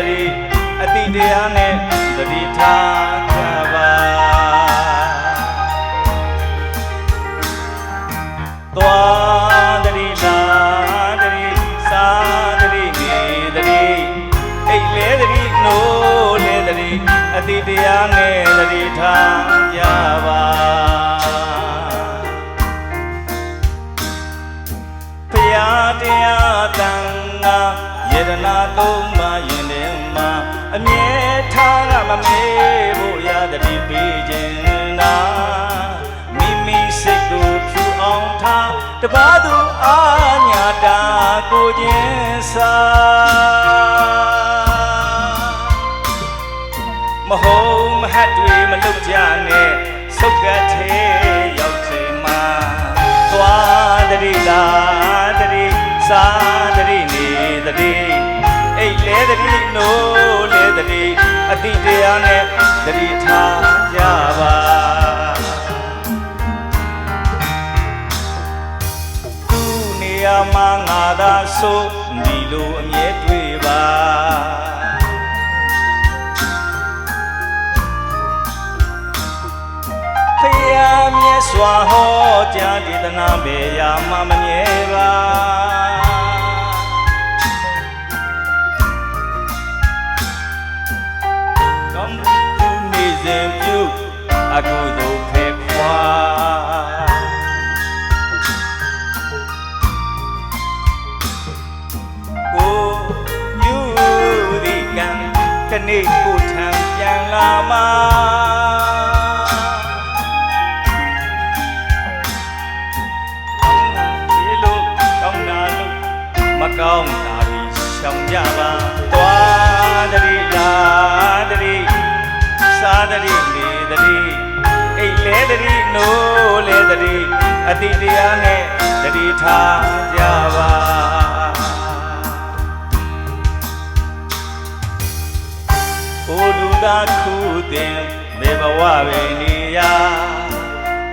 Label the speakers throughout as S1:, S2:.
S1: တတိအတိတရားနဲ့တတိထားကြပါသွားတတိလာတတိစာတတိနေတတိအိတ်လဲတတိနိုးလဲတတိအတိတရားနဲ့တတိထားကြပါဖရာတရားတန်ငါယရနာသုံးပါးရင်ထဲမှာ အမြဲထားကမမေ့ဖို့ရတတိပေးခြင်းနာမိမိစိတ်ကိုဖြူအောင်ထားတပါးသူအာညာတာကိုခြင်းစာမဟုတ်မဟတ်တွေမလုတ်ကြနဲ့စုပ်ကတ်သေးရောက်ချိန်မှာသွားတတိလာတတိစာတတိနေတတိ အိတ်လဲတတိနိုးလဲတတိအတိတရားနဲ့တတိထားကြပါသူနေရာမှာငါသာဆိုဒီလိုအမြဲတွေ့ပါဖယားမြတ်စွာဟောကြားဒေသနာဘေရာမမမြဲပါ အကုသိုလ်ဖေခွာကိုယူဒီကံကနေ့ကိုထံပြန်လာမှာဒီလိုကောင်းတာလို့မကောင်းတာပြီးရှော နိုးလဲတတိအတိတရားနဲ့တတိထားကြပါကိုလူသားခုတင်မေဘဝပဲနေရာ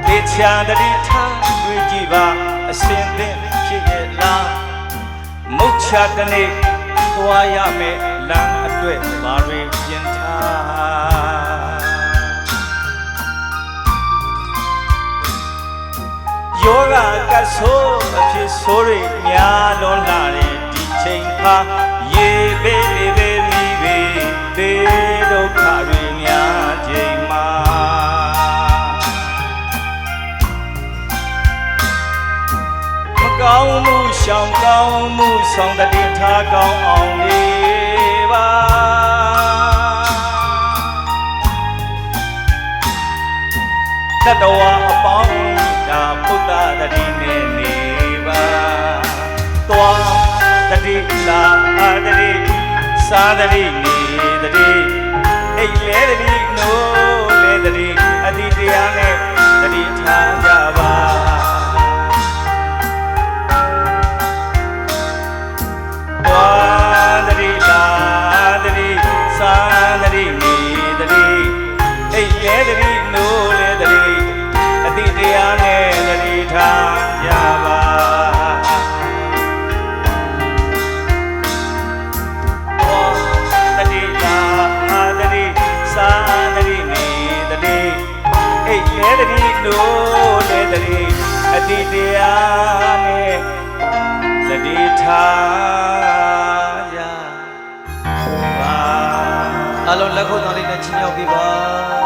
S1: တေချာတတိထားတွေ့ကြည့်ပါအစင်သင့်ဖြစ်ရဲ့လားမုတ်ချတနေ့သွားရမယ်လမ်းအတွက်ဘာတွေပြင်ထား ကဆိုးအဖြစ်ဆိုးတွေများလွန်လာတဲ့ဒီချိန်ခါရေပေးလေးပေးမိပေသေဒုက္ခတွေများချိန်မှာမကောင်းမှုရှောင်ကောင်းမှုဆောင်တတိထားကောင်းအောင်လေးပါတတဝအပေါင်း ဒါဘုဒ္ဓတတိနဲ့နေပါသွားတတိလာတတိစာတတိနေတတိအိတ်လဲတတိနိုးလဲတတိအတိ အိတ်လဲတတိနိုးလဲတတိအတိတရားနဲ့တတိထားရပါ
S2: အလုံးလက်ခုပ်တော်လေးနဲ့ချီးမြှောက်ပေးပါ